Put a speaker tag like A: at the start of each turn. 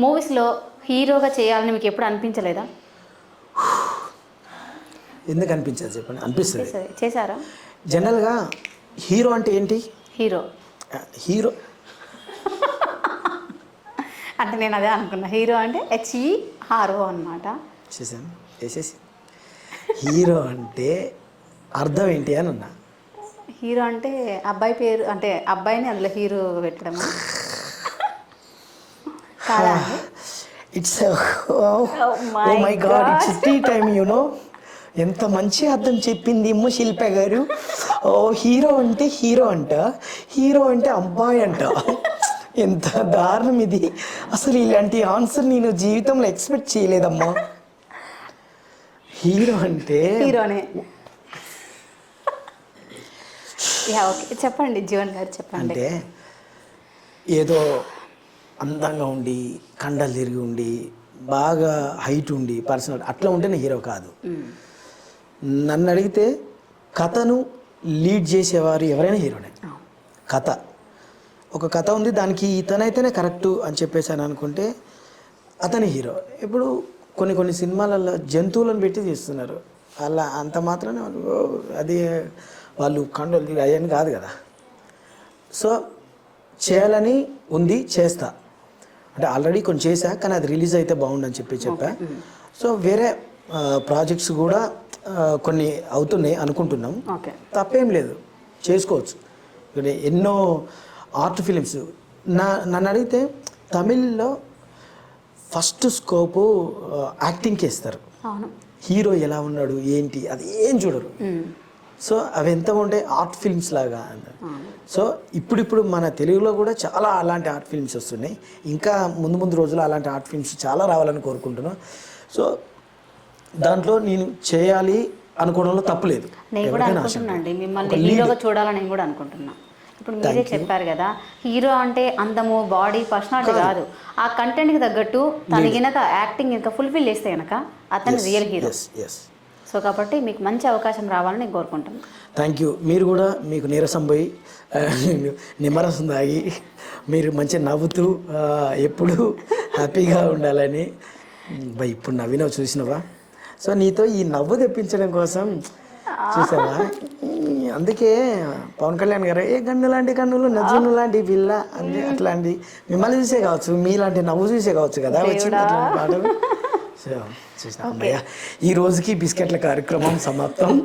A: మూవీస్లో హీరోగా చేయాలని మీకు ఎప్పుడు అనిపించలేదా?
B: ఎందుకు అనిపించదు చెప్పండి? అనిపిస్తుంది.
A: చేశారా.
B: జనరల్గా హీరో అంటే ఏంటి?
A: హీరో.
B: హీరో.
A: అంటే నేను అదే అనుకున్నా. హీరో అంటే హెచ్ఈ హారో అనమాట
B: చేశాను. వేసేసి హీరో అంటే అర్థం ఏంటి అని అన్నా
A: హీరో అంటే అబ్బాయి పేరు అంటే అబ్బాయిని అందులో హీరో పెట్టడమా? కాదా
B: it's oh my god. It's tea time you know ఎంత మంచి అర్థం చెప్పింది ఇమ్మ శిల్ప గారు. ఓ హీరో అంటే హీరో అంట. హీరో అంటే అబ్బాయి అంట. ఎంత దారుణం ఇది. అసలు ఇలాంటి ఆన్సర్ నేను జీవితంలో ఎక్స్పెక్ట్ చేయలేదమ్మా. హీరో అంటే
A: హీరోనే. చెప్పండి జీవన్ గారు చెప్పండి.
B: అంటే ఏదో అందంగా ఉండి కండలు తిరిగి ఉండి బాగా హైట్ ఉండి పర్సనల్ అట్లా ఉంటేనే హీరో కాదు. నన్ను అడిగితే కథను లీడ్ చేసేవారు ఎవరైనా హీరోనే. కథ. ఒక కథ ఉంది దానికి ఇతనైతేనే కరెక్ట్ అని చెప్పేసి అని అనుకుంటే అతని హీరో ఇప్పుడు కొన్ని కొన్ని సినిమాలలో జంతువులను పెట్టి తీస్తున్నారు. అలా అంత మాత్రమే వాళ్ళు, అది వాళ్ళు కండలు తిరిగి అయ్యని కాదు కదా. సో చేయాలని ఉంది చేస్తా. అంటే ఆల్రెడీ కొన్ని చేశా కానీ అది రిలీజ్ అయితే బాగుండని చెప్పి చెప్పా. సో వేరే ప్రాజెక్ట్స్ కూడా కొన్ని అవుతున్నాయి అనుకుంటున్నాం. తప్పేం లేదు. చేసుకోవచ్చు. ఇక్కడ ఎన్నో ఆర్ట్ ఫిలిమ్స్ నా నన్ను అడిగితే తమిళ్ళో ఫస్ట్ స్కోపు యాక్టింగ్కి ఇస్తారు హీరో ఎలా ఉన్నాడు ఏంటి అది ఏం చూడరు. సో అవి ఎంత ఉంటాయి ఆర్ట్ ఫిల్మ్స్ లాగా అన్నారు. సో ఇప్పుడిప్పుడు మన తెలుగులో కూడా చాలా అలాంటి ఆర్ట్ ఫిల్మ్స్ వస్తున్నాయి. ఇంకా ముందు ముందు రోజుల్లో అలాంటి ఆర్ట్ ఫిల్మ్స్ చాలా రావాలని కోరుకుంటున్నాను. సో దాంట్లో నేను చేయాలి అనుకోవడంలో తప్పులేదు
A: నేను కూడా
B: ఎవరికైనా ఆశ
A: అనుకుంటున్నా అండి.
B: ఉంటుంది.
A: మిమ్మల్ని. హీరోగా చూడాలని నేను కూడా అనుకుంటున్నా. ఇప్పుడు మీరే చెప్పారు కదా హీరో అంటే అందము బాడీ పర్సనాలిటీ కాదు. ఆ కంటెంట్కి తగ్గట్టు తనగినక యాక్టింగ్ ఇంకా ఫుల్ఫిల్ చేస్తే గనక అతను రియల్ హీరో సో కాబట్టి మీకు మంచి అవకాశం రావాలని నేను కోరుకుంటున్నాను.
B: థ్యాంక్ యూ మీరు కూడా మీకు నీరసం పోయి నిమ్మరసం తాగి మీరు మంచిగా నవ్వుతూ ఎప్పుడూ హ్యాపీగా ఉండాలని బా ఇప్పుడు నవ్వినావు చూసినవా? సో నీతో ఈ నవ్వు తెప్పించడం కోసం చూసావా? అందుకే పవన్ కళ్యాణ్ గారు ఏ గన్ను లాంటి కన్నులు నజును లాంటి పిల్ల అని అట్లాంటి మిమ్మల్ని చూసే కావచ్చు మీలాంటి నవ్వు చూసే కావచ్చు కదా వచ్చింది అట్లాంటి పాటలు. సో చూసిన అమ్మయ్య ఈ రోజుకి బిస్కెట్ల కార్యక్రమం సమాప్తం.